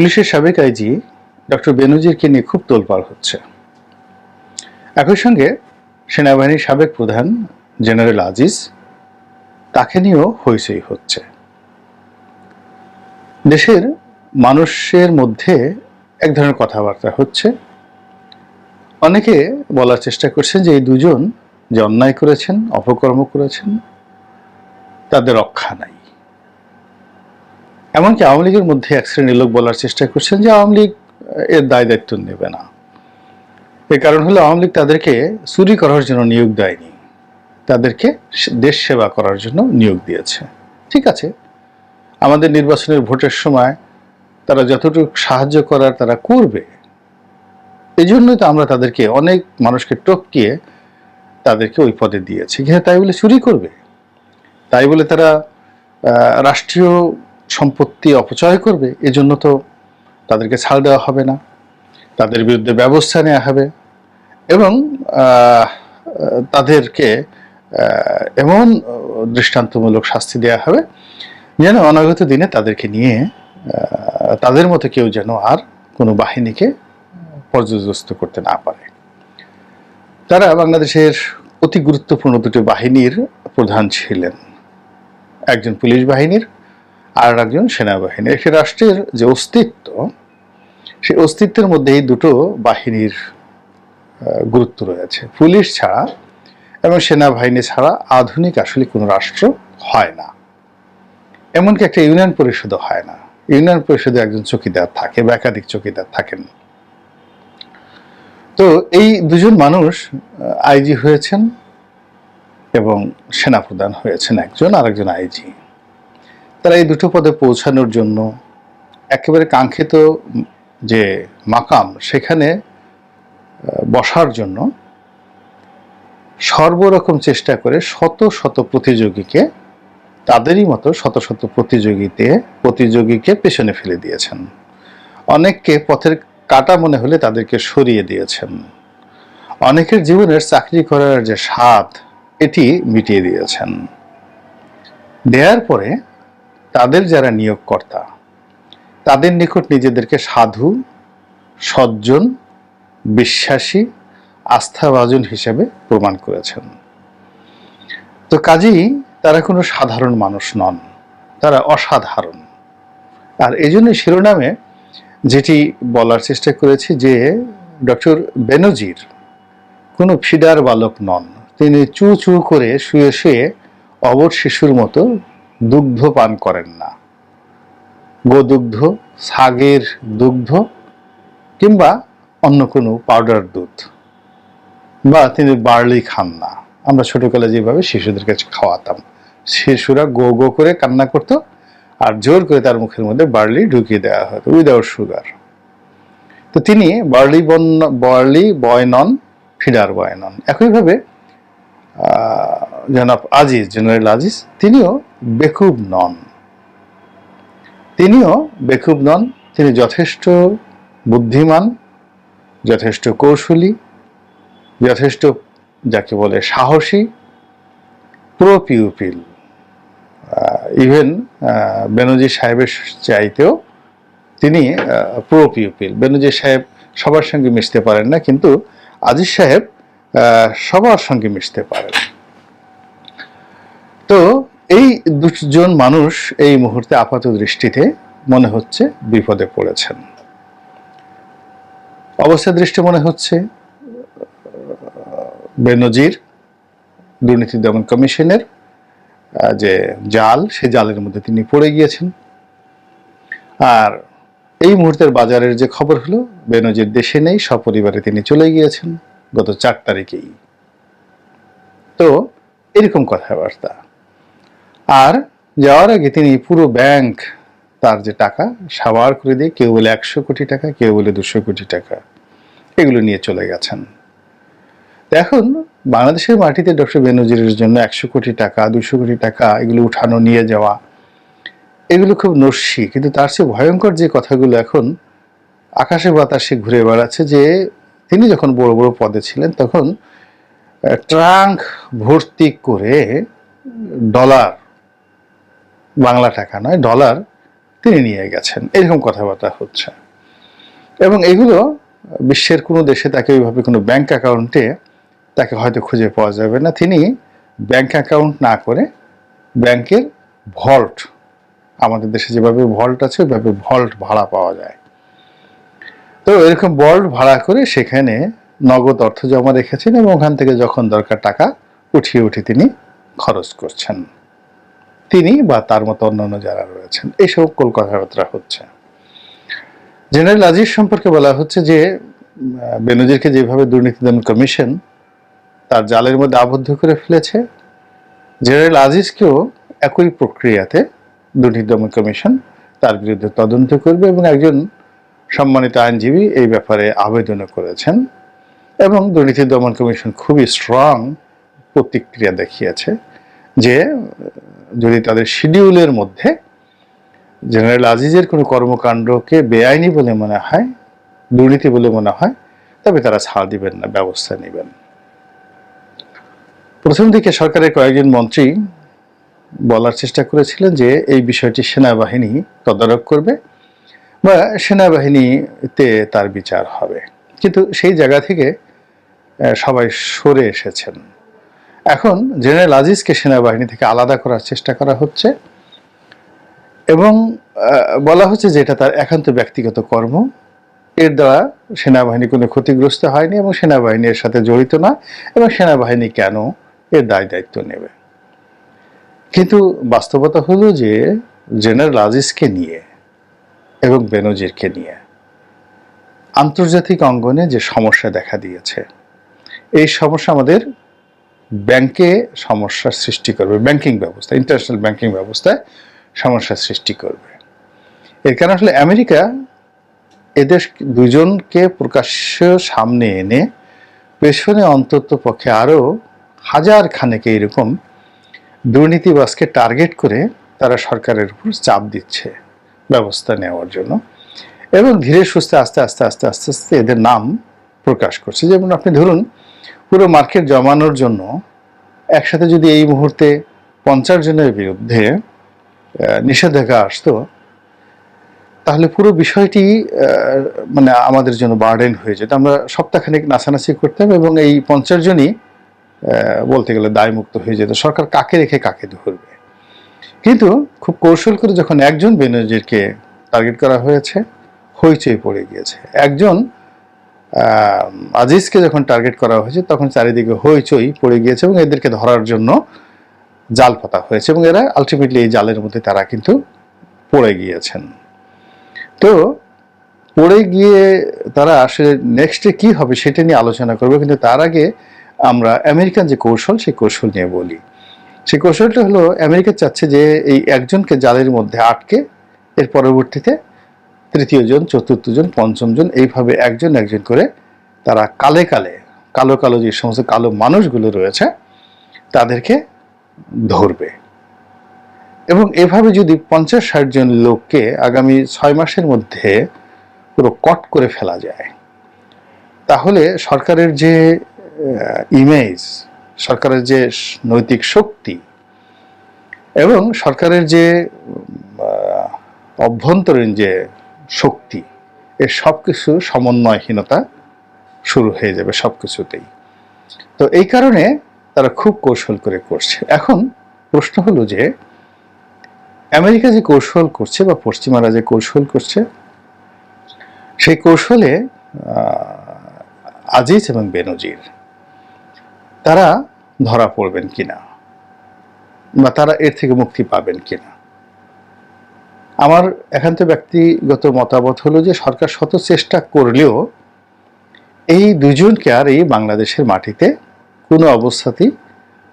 পুলিশের সাবেক IG doctor বেনজিরকে নিয়ে খুব তোলপাড় হচ্ছে। একই সঙ্গে সেনাবাহিনীর সাবেক প্রধান জেনারেল আজিজ তাকে নিয়েও হইচই হচ্ছে। দেশের মানুষের মধ্যে এক ধরনের কথাবার্তা হচ্ছে। অনেকে বলার চেষ্টা করছেন যে এই দুজন যে অন্যায় করেছেন, অপকর্ম করেছেন, তাদের রক্ষা নাই। এমনকি আওয়ামী লীগের মধ্যে এক শ্রেণির লোক বলার চেষ্টা করছেন যে আওয়ামী লীগ এর দায় দায়িত্ব নেবে না। এর কারণ হলো আওয়ামী লীগ তাদেরকে চুরি করার জন্য নিয়োগ দেয়নি। তাদেরকে দেশ সেবা করার জন্য নিয়োগ দিয়েছে। ঠিক আছে, আমাদের নির্বাচনের ভোটের সময় তারা যতটুকু সাহায্য করার তারা করবে এই জন্যই তো আমরা তাদেরকে অনেক মানুষকে টপকিয়ে তাদেরকে ওই পদে দিয়েছি। কিন্তু তাই বলে চুরি করবে। তাই বলে তারা রাষ্ট্রীয় সম্পত্তি অপচয় করবে, এজন্য তো তাদেরকে ছাড় দেওয়া হবে না। তাদের বিরুদ্ধে ব্যবস্থা নেওয়া হবে এবং তাদেরকে এমন দৃষ্টান্তমূলক শাস্তি দেওয়া হবে যেন অনাগত দিনে তাদেরকে নিয়ে তাদের মতো কেউ যেন আর কোনো বাহিনীকে পর্যদস্ত করতে না পারে। তারা বাংলাদেশের অতি গুরুত্বপূর্ণ দুটি বাহিনীর প্রধান ছিলেন। একজন পুলিশ বাহিনীর আর একজন সেনাবাহিনী একটি রাষ্ট্রের যে অস্তিত্ব, সেই অস্তিত্বের মধ্যে এই দুটো বাহিনীর গুরুত্ব রয়েছে। পুলিশ ছাড়া এবং সেনাবাহিনী ছাড়া আধুনিক আসলে কোনো রাষ্ট্র হয় না। এমনকি একটা ইউনিয়ন পরিষদও হয় না। ইউনিয়ন পরিষদে একজন চকিদার থাকে, বা একাধিক চকিদার থাকেন। তো এই দুজন মানুষ, আইজি হয়েছেন এবং সেনাপ্রধান হয়েছেন একজন, আরেকজন আইজি। তারা এই দুটো পদে পৌঁছানোর জন্য একেবারে কাঙ্ক্ষিত যে মাকাম, সেখানে বসার জন্য সর্বরকম চেষ্টা করে শত শত প্রতিযোগীকে, তাদেরই মতো শত শত প্রতিযোগীতে, প্রতিযোগীকে পেছনে ফেলে দিয়েছেন। অনেককে পথের কাটা মনে হলে তাদেরকে সরিয়ে দিয়েছেন। অনেকের জীবনের চাকরি করার যে স্বাদ, এটি মিটিয়ে দিয়েছেন। দেওয়ার পরে তাদের যারা নিয়োগকর্তা, তাদের নিকট নিজেদেরকে সাধু, সজ্জন, বিশ্বাসী, আস্থাভাজন হিসেবে প্রমাণ করেছেন। তো কাজেই তারা কোনো সাধারণ মানুষ নন, তারা অসাধারণ। আর এই জন্য শিরোনামে যেটি বলার চেষ্টা করেছি যে ডক্টর বেনজির কোনো ফিডার বালক নন, তিনি চু চু করে শুয়ে শুয়ে অবর শিশুর মতো দুগ্ধ পান করেন না। গোদুগ্ধ ছাগের দুগ্ধ কিংবা অন্য কোনো পাউডার দুধ। বা তিনি বার্লি খান না। আমরা ছোটকালে যেভাবে শিশুদের কাছে খাওয়াতাম, শিশুরা গো গো করে কান্না করতো আর জোর করে তার মুখের মধ্যে বার্লি ঢুকিয়ে দেওয়া হতো উইদাউট সুগার তো তিনি বার্লি বন বার্লি বয় নন ফিডার বয় একইভাবে জনাব আজিজ জেনারেল আজিজ, তিনিও বেকুব নন। তিনিও বেকুব নন, তিনি যথেষ্ট বুদ্ধিমান, যথেষ্ট কৌশলী, যথেষ্ট যাকে বলে সাহসী প্রো পিউপিল ইভেন বেনজি সাহেবের চাইতেও তিনি প্রো পিউপিল বেনজির সাহেব সবার সঙ্গে মিশতে পারেন না, কিন্তু আজিজ সাহেব সবার সঙ্গে মিশতে পারেন। তো এই দুজন মানুষ এই মুহূর্তে আপাত দৃষ্টিতে মনে হচ্ছে বিপদে পড়েছেন। অবস্থা দৃষ্টি মনে হচ্ছে বেনজির, দুর্নীতি দমন কমিশনের যে জাল, সে জালের মধ্যে তিনি পড়ে গিয়েছেন। আর এই মুহূর্তের বাজারের যে খবর হলো, বেনজির দেশে নেই, সপরিবারে তিনি চলে গিয়েছেন গত চার তারিখেই। তো এরকম কথাবার্তা। আর যাওয়ার আগে তিনি পুরো ব্যাংক তার যে টাকা সাবার করে দিয়ে কেউ বলে একশো কোটি টাকা, কেউ বলে দুশো কোটি টাকা, এগুলো নিয়ে চলে গেছেন। এখন বাংলাদেশের মাটিতে ডক্টর বেনজিরের জন্য একশো কোটি টাকা, দুশো কোটি টাকা, এগুলো উঠানো, নিয়ে যাওয়া, এগুলো খুব নস্যি। কিন্তু তার চেয়ে ভয়ঙ্কর যে কথাগুলো এখন আকাশে বাতাসে ঘুরে বেড়াচ্ছে যে, তিনি যখন বড় বড় পদে ছিলেন তখন ট্রাঙ্ক ভর্তি করে, ডলার বাংলা টাকা নয় ডলার তিনি নিয়ে গেছেন। এরকম কথাবার্তা হচ্ছে। এবং এগুলো বিশ্বের কোনো দেশে তাকে ওইভাবে কোনো ব্যাংক অ্যাকাউন্টে তাকে হয়তো খুঁজে পাওয়া যাবে না। তিনি ব্যাংক অ্যাকাউন্ট না করে ব্যাংকের ভল্ট আমাদের দেশে যেভাবে ভল্ট আছে, ওইভাবে ভল্ট ভাড়া পাওয়া যায়। তো এরকম ভল্ট ভাড়া করে সেখানে নগদ অর্থ জমা রেখেছেন এবং ওখান থেকে যখন দরকার টাকা উঠিয়ে উঠে তিনি খরচ করছেন। তিনি বা তার মতো অন্যান্য যারা রয়েছেন এই সকল কথাবার্তা হচ্ছে। জেনারেল আজিজ সম্পর্কে বলা হচ্ছে যে বেনজিরকে যেভাবে দুর্নীতি দমন কমিশন তার জালের মধ্যে আবদ্ধ করে ফেলেছে জেনারেল আজিজকেও একই প্রক্রিয়াতে দুর্নীতি দমন কমিশন তার বিরুদ্ধে তদন্ত করবে এবং একজন সম্মানিত আইনজীবী এই ব্যাপারে আবেদনও করেছেন এবং দুর্নীতি দমন কমিশন খুবই স্ট্রং প্রতিক্রিয়া দেখিয়েছে যে যদি তাদের শিডিউলের মধ্যে জেনারেল আজিজের কোনো কর্মকাণ্ডকে বেআইনি বলে মনে হয়, দুর্নীতি বলে মনে হয়, তবে তারা ছাড় দিবেন না, ব্যবস্থা নেবেন। প্রথম দিকে সরকারের কয়েকজন মন্ত্রী বলার চেষ্টা করেছিলেন যে এই বিষয়টি সেনাবাহিনী তদারক করবে বা সেনাবাহিনীতে তার বিচার হবে। কিন্তু সেই জায়গা থেকে সবাই সরে এসেছেন। এখন জেনারেল আজিজকে সেনাবাহিনী থেকে আলাদা করার চেষ্টা করা হচ্ছে এবং বলা হচ্ছে যে এটা তার একান্ত ব্যক্তিগত কর্ম। এর দ্বারা সেনাবাহিনী কোনো ক্ষতিগ্রস্ত হয়নি এবং সেনাবাহিনী এর সাথে জড়িত না এবং সেনাবাহিনী কেন এর দায় দায়িত্ব নেবে। কিন্তু বাস্তবতা হলো যে জেনারেল আজিজকে নিয়ে এবং বেনজিরকে নিয়ে আন্তর্জাতিক অঙ্গনে যে সমস্যা দেখা দিয়েছে, এই সমস্যা আমাদের ব্যাংকে সমস্যার সৃষ্টি করবে, ব্যাংকিং ব্যবস্থা ইন্টারন্যাশনাল ব্যাংকিং ব্যবস্থায় সমস্যার সৃষ্টি করবে। এর কারণ আসলে আমেরিকা এদের দুজনকে প্রকাশ্য সামনে এনে পেছনে অন্তত পক্ষে আরও হাজার খানেকে এরকম দুর্নীতিবাসকে টার্গেট করে তারা সরকারের উপর চাপ দিচ্ছে ব্যবস্থা নেওয়ার জন্য। এবং ধীরে সুস্থে আস্তে আস্তে আস্তে আস্তে আস্তে এদের নাম প্রকাশ করছে। যেমন আপনি ধরুন পুরো মার্কেট জমানোর জন্য একসাথে যদি এই মুহূর্তে পঞ্চাশ জনের বিরুদ্ধে নিষেধাজ্ঞা আসতো, তাহলে পুরো বিষয়টি মানে আমাদের জন্য বার্ডেন হয়ে যেত। আমরা সপ্তাহখানেক নাচানাচি করতাম এবং এই পঞ্চাশ জনই বলতে গেলে দায়মুক্ত হয়ে যেত। সরকার কাকে রেখে কাকে ধরবে? কিন্তু খুব কৌশল করে যখন একজন বেনজিরকে টার্গেট করা হয়েছে, হইচই পড়ে গিয়েছে। একজন আজিজকে যখন টার্গেট করা হয়েছে, তখন চারিদিকে হইচই পড়ে গিয়েছে এবং এদেরকে ধরার জন্য জাল পাতা হয়েছে এবং এরা আলটিমেটলি এই জালের মধ্যে তারা কিন্তু পড়ে গিয়েছেন। তো পড়ে গিয়ে তারা আসলে নেক্সটে কি হবে সেটা নিয়ে আলোচনা করবে, কিন্তু তার আগে আমরা আমেরিকান যে কৌশল, সেই কৌশল নিয়ে বলি। সেই কৌশলটা হলো, আমেরিকা চাচ্ছে যে এই একজনকে জালের মধ্যে আটকে এর পরবর্তীতে তৃতীয় জন, চতুর্থ জন, পঞ্চম জন, এইভাবে একজন একজন করে তারা কালে কালে, কালো কালো যে সমস্ত কালো মানুষগুলো রয়েছে, তাদেরকে ধরবে। এবং এভাবে যদি পঞ্চাশ ষাট জন লোককে আগামী ছয় মাসের মধ্যে পুরো কট করে ফেলা যায়, তাহলে সরকারের যে ইমেজ সরকারের যে নৈতিক শক্তি এবং সরকারের যে অভ্যন্তরীণ যে শক্তি, এর সব কিছু সমন্বয়হীনতা শুরু হয়ে যাবে সব কিছুতেই তো এই কারণে তারা খুব কৌশল করে করছে। এখন প্রশ্ন হলো যে, আমেরিকা যে কৌশল করছে বা পশ্চিমারা যে কৌশল করছে, সেই কৌশলে আজিজ এবং বেনজির, তারা ধরা পড়বেন কিনা? বা তারা এর থেকে মুক্তি পাবেন কিনা? আমার একান্ত ব্যক্তিগত মতামত হলো যে সরকার শত চেষ্টা করলেও এই দুজনকে আর এই বাংলাদেশের মাটিতে কোনো অবস্থাতেই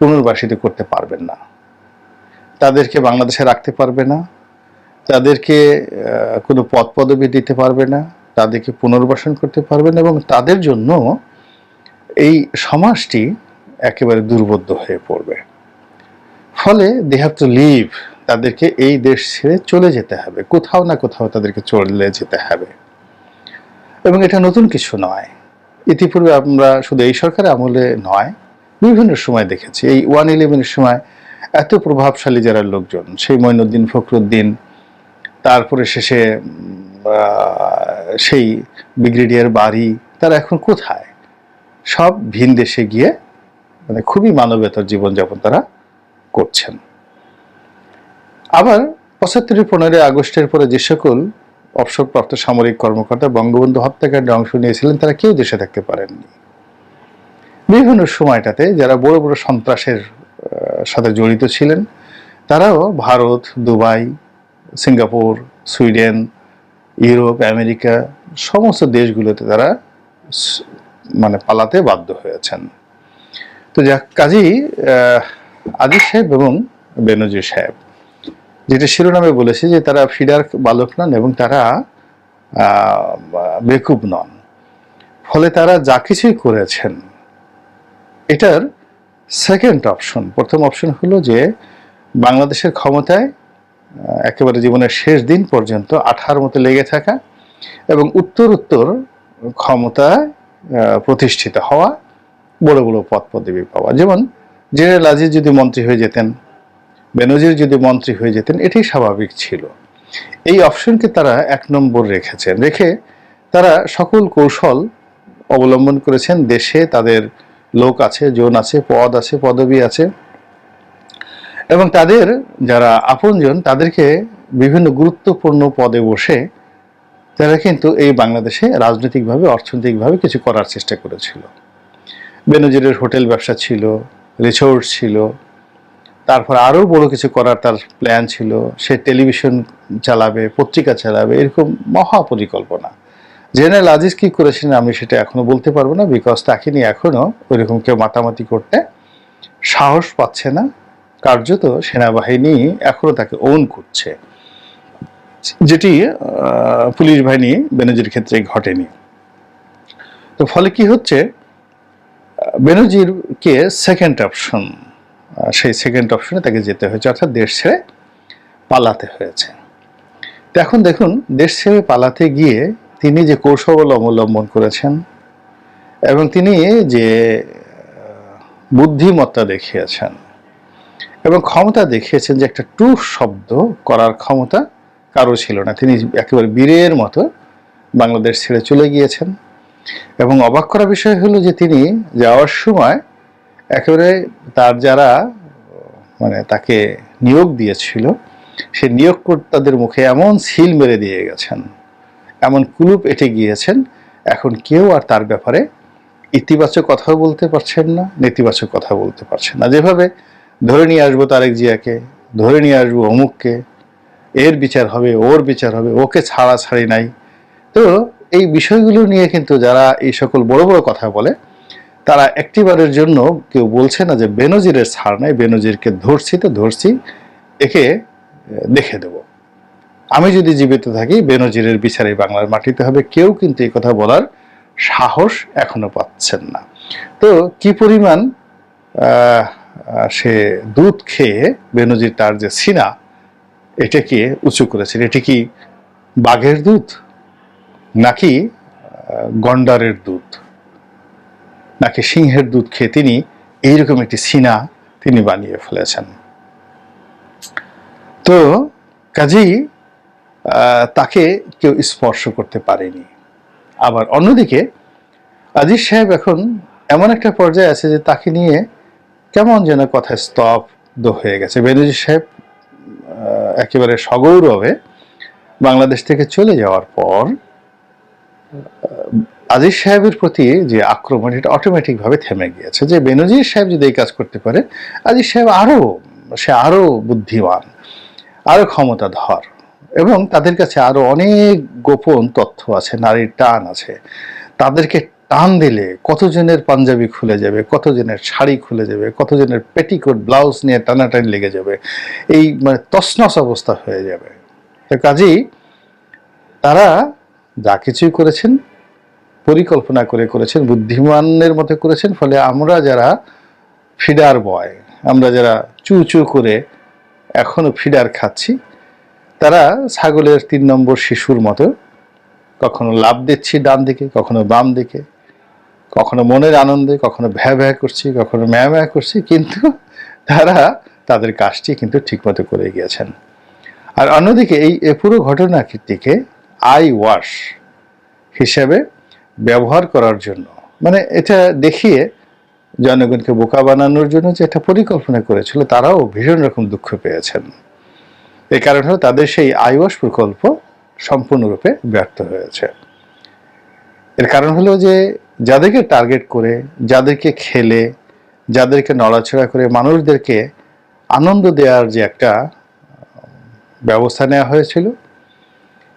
পুনর্বাসিত করতে পারবেন না। তাদেরকে বাংলাদেশে রাখতে পারবে না, তাদেরকে কোনো পদ পদবি দিতে পারবে না, তাদেরকে পুনর্বাসন করতে পারবে না এবং তাদের জন্য এই সমাজটি একেবারে দুর্বোধ্য হয়ে পড়বে। ফলে দে হ্যাভ টু লিভ তাদেরকে এই দেশ ছেড়ে চলে যেতে হবে। কোথাও না কোথাও তাদেরকে চলে যেতে হবে। এবং এটা নতুন কিছু নয়। ইতিপূর্বে আমরা শুধু এই সরকারের আমলে নয়, বিভিন্ন সময় দেখেছি। এই ওয়ান ইলেভেনের সময় এত প্রভাবশালী যারা লোকজন, সেই মঈনুদ্দিন ফখরুদ্দিন, তারপরে শেষে সেই ব্রিগেডিয়ার বাড়ি তারা এখন কোথায়? সব ভিন দেশে গিয়ে মানে খুবই মানবেতর জীবনযাপন তারা করছেন। আবার পঁচাত্তরের পনেরোই আগস্টের পরে যে সকল অবসরপ্রাপ্ত সামরিক কর্মকর্তা বঙ্গবন্ধু হত্যাকাণ্ডে অংশ নিয়েছিলেন তারা কেউ দেশে থাকতে পারেননি। বিভিন্ন সময়টাতে যারা বড় বড় সন্ত্রাসের সাথে জড়িত ছিলেন তারাও Bharat Dubai Singapore Sweden Europe America সমস্ত দেশগুলোতে তারা মানে পালাতে বাধ্য হয়েছেন। তো যাক কাজী আহ, আজিজ সাহেব এবং বেনজির সাহেব। যেটা শিরোনামে বলেছে যে তারা ফিডার বালক নন এবং তারা বেকুব নন। ফলে তারা যা কিছুই করেছেন, এটার সেকেন্ড অপশন প্রথম অপশন হলো যে বাংলাদেশের ক্ষমতায় একেবারে জীবনের শেষ দিন পর্যন্ত আঠার মতো লেগে থাকা এবং উত্তর উত্তর ক্ষমতায় প্রতিষ্ঠিত হওয়া বড় বড় পদ পদবি পাওয়া। যেমন জেনারেল আজিজ যদি মন্ত্রী হয়ে যেতেন বেনজির যদি মন্ত্রী হয়ে যেতেন, এটাই স্বাভাবিক ছিল। এই অপশনকে তারা এক নম্বর রেখেছেন। রেখে তারা সকল কৌশল অবলম্বন করেছেন। দেশে তাদের লোক আছে, জোন আছে, পদ আছে, পদবি আছে। এবং তাদের যারা আপনজন, তাদেরকে বিভিন্ন গুরুত্বপূর্ণ পদে বসে তারা কিন্তু এই বাংলাদেশে রাজনৈতিকভাবে, অর্থনৈতিকভাবে কিছু করার চেষ্টা করেছিল। বেনজিরের হোটেল ব্যবসা ছিল, রিসোর্ট ছিল তারপর আরও বড় কিছু করার তার প্ল্যান ছিল। সে টেলিভিশন চালাবে, পত্রিকা চালাবে, এরকম মহা পরিকল্পনা। জেনারেল আজিজ কী করেছেন আমি সেটা এখনও বলতে পারব না বিকজ তাকে নিয়ে এখনও ওইরকম কেউ মাতামাতি করতে সাহস পাচ্ছে না। কার্যত সেনাবাহিনী এখনও তাকে ওন করছে। যেটি পুলিশ বাহিনী বেনজির ক্ষেত্রে ঘটেনি। তো ফলে কি হচ্ছে? বেনজিরকে সেকেন্ড অপশন সেই সেকেন্ড অপশনে তাকে যেতে হয়েছে, অর্থাৎ দেশ ছেড়ে পালাতে হয়েছে। তো এখন দেখুন, দেশ ছেড়ে পালাতে গিয়ে তিনি যে কৌশল অবলম্বন করেছেন এবং তিনি যে বুদ্ধিমত্তা দেখিয়েছেন এবং ক্ষমতা দেখিয়েছেন যে একটা টু শব্দ করার ক্ষমতা কারও ছিল না। তিনি একেবারে বীরের মতো বাংলাদেশ ছেড়ে চলে গিয়েছেন এবং অবাক করা বিষয় হলো যে তিনি যাওয়ার সময় একেবারে তার যারা মানে তাকে নিয়োগ দিয়েছিল, সে নিয়োগকর্তাদের মুখে এমন সিল মেরে দিয়ে গেছেন, এমন কুলুপ এটে গিয়েছেন, এখন কেউ আর তার ব্যাপারে ইতিবাচক কথাও বলতে পারছেন না, নেতিবাচক কথা বলতে পারছেন না। যেভাবে ধরে নিয়ে আসব তারেক জিয়াকে, ধরে নিয়ে আসব অমুককে, এর বিচার হবে, ওর বিচার হবে, ওকে ছাড়া ছাড়ি নাই। তো এই বিষয়গুলো নিয়ে কিন্তু যারা এই সকল বড় বড় কথা বলে তারা একটিবারের জন্য কেউ বলছে না যে বেনজিরের ছাড় নাই, বেনজিরকে ধরছি তো ধরছি, একে দেখে দেব। আমি যদি জীবিত থাকি, বেনজিরের বিচারে বাংলার মাটিতে হবে। কেউ কিন্তু এই কথা বলার সাহস এখনও পাচ্ছেন না। তো কি পরিমাণ সে দুধ খেয়ে বেনজির তার যে সিনা, এটাকে উঁচু করেছেন? এটি কি বাঘের দুধ? নাকি গন্ডারের দুধ? নাকি সিংহের দুধ খেয়ে তিনি এইরকম একটি সিনা তিনি বানিয়ে ফেলেছেন। তো কাজেই তাকে কেউ স্পর্শ করতে পারেনি। আবার অন্যদিকে, আজিজ সাহেব এখন এমন একটা পর্যায়ে আছে যে তাকে নিয়ে কেমন যেন কথা স্তব্ধ হয়ে গেছে। বেনজির সাহেব একেবারে সগৌরবে বাংলাদেশ থেকে চলে যাওয়ার পর আজিজ সাহেবের প্রতি যে আক্রমণ এটা অটোমেটিকভাবে থেমে গিয়েছে। যে বেনজির সাহেব যদি এই কাজ করতে পারে, আজিজ সাহেব আরও সে আরও বুদ্ধিমান আরও ক্ষমতাধর, এবং তাদের কাছে আরও অনেক গোপন তথ্য আছে, নারীর টান আছে। তাদেরকে টান দিলে কতজনের পাঞ্জাবি খুলে যাবে, কতজনের শাড়ি খুলে যাবে, কতজনের পেটিকোট ব্লাউজ নিয়ে টানাটানি লেগে যাবে, এই মানে তছনছ অবস্থা হয়ে যাবে। তো কাজেই তারা যা কিছুই করেছেন পরিকল্পনা করে করেছেন বুদ্ধিমানের মতো করেছেন, ফলে আমরা যারা ফিডার বয়, আমরা যারা চু চু করে এখনও ফিডার খাচ্ছি, তারা ছাগলের তিন নম্বর শিশুর মতো কখনো লাভ দিচ্ছি ডান দিকে, কখনো বাম দিকে, কখনো মনের আনন্দে, কখনো ভ্যা ভ্যা করছি, কখনো ম্যা ম্যা করছি, কিন্তু তারা তাদের কাজটি কিন্তু ঠিকমতো করে গিয়েছেন। আর অন্যদিকে এই পুরো ঘটনাটিকে আই ওয়াশ হিসাবে ব্যবহার করার জন্য। মানে এটা দেখিয়ে জনগণকে বোকা বানানোর জন্য যে এটা পরিকল্পনা করেছিল, তারাও ভীষণ রকম দুঃখ পেয়েছেন। এই কারণ হলো তাদের সেই আইওয়াস প্রকল্প সম্পূর্ণরূপে ব্যর্থ হয়েছে। এর কারণ হলো যে যাদেরকে টার্গেট করে, যাদেরকে খেলে, যাদেরকে নড়াচড়া করে মানুষদেরকে আনন্দ দেওয়ার যে একটা ব্যবস্থা নেওয়া হয়েছিল,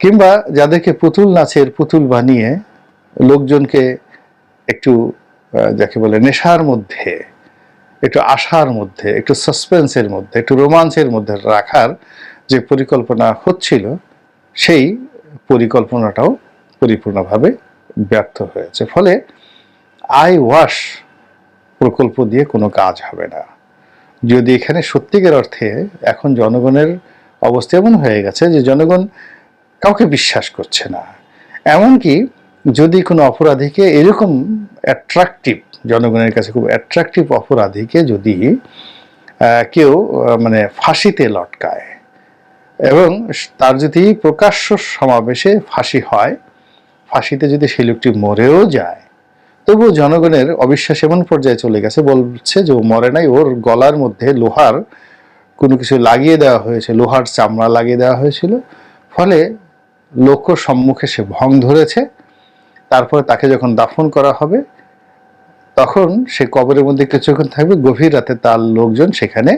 কিংবা যাদেরকে পুতুল নাচের পুতুল বানিয়ে লোকজনকে একটু যাকে বলে নেশার মধ্যে, একটু আশার মধ্যে, একটু সাসপেন্সের মধ্যে, একটু রোমাঞ্চের মধ্যে রাখার যে পরিকল্পনা হচ্ছিল, সেই পরিকল্পনাটাও পরিপূর্ণভাবে ব্যর্থ হয়েছে। ফলে আই ওয়াশ প্রকল্প দিয়ে কোনো কাজ হবে না। যদি এখানে সত্যিকার অর্থে এখন জনগণের অবস্থা এমন হয়ে গেছে যে জনগণ কাউকে বিশ্বাস করছে না, এমনকি যদি কোনো অপরাধীকে এরকম অ্যাট্রাকটিভ জনগণের কাছে খুব অ্যাট্রাকটিভ অপরাধীকে যদি কেউ মানে ফাঁসিতে লটকায় এবং তার যদি প্রকাশ্য সমাবেশে ফাঁসি হয়, ফাঁসিতে যদি সেই লোকটি মরেও যায়, তবুও জনগণের অবিশ্বাস এমন পর্যায়ে চলে গেছে, বলছে যে ও মরে নাই, ওর গলার মধ্যে লোহার কোনো কিছু লাগিয়ে দেওয়া হয়েছে, লোহার চামড়া লাগিয়ে দেওয়া হয়েছিল, ফলে লোক সম্মুখে সে ভং ধরেছে তারপরে তাকে যখন দাফন করা হবে, তখন সে কবরের মধ্যে কিছুক্ষণ থাকবে, গভীর রাতে তার লোকজন সেখানে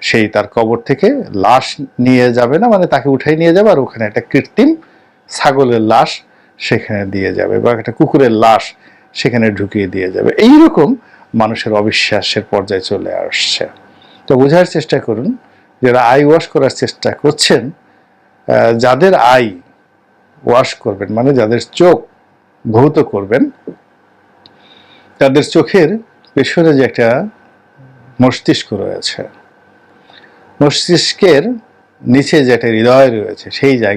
সেই তার কবর থেকে লাশ নিয়ে যাবে না মানে তাকে উঠাই নিয়ে যাবে আর ওখানে একটা কৃত্রিম ছাগলের লাশ সেখানে দিয়ে যাবে বা একটা কুকুরের লাশ সেখানে ঢুকিয়ে দিয়ে যাবে। এইরকম মানুষের অবিশ্বাসের পর্যায়ে চলে আসছে। তো বোঝার চেষ্টা করুন, যারা আই ওয়াশ করার চেষ্টা করছেন যাদের আই ওয়াশ করবেন মানে যাদের চোখ ধৌত করবেন, তাদের চোখের পেছনে যে একটা মস্তিষ্ক রয়েছে, মস্তিষ্কের নিচে যে একটা হৃদয় রয়েছে, সেই জায়গা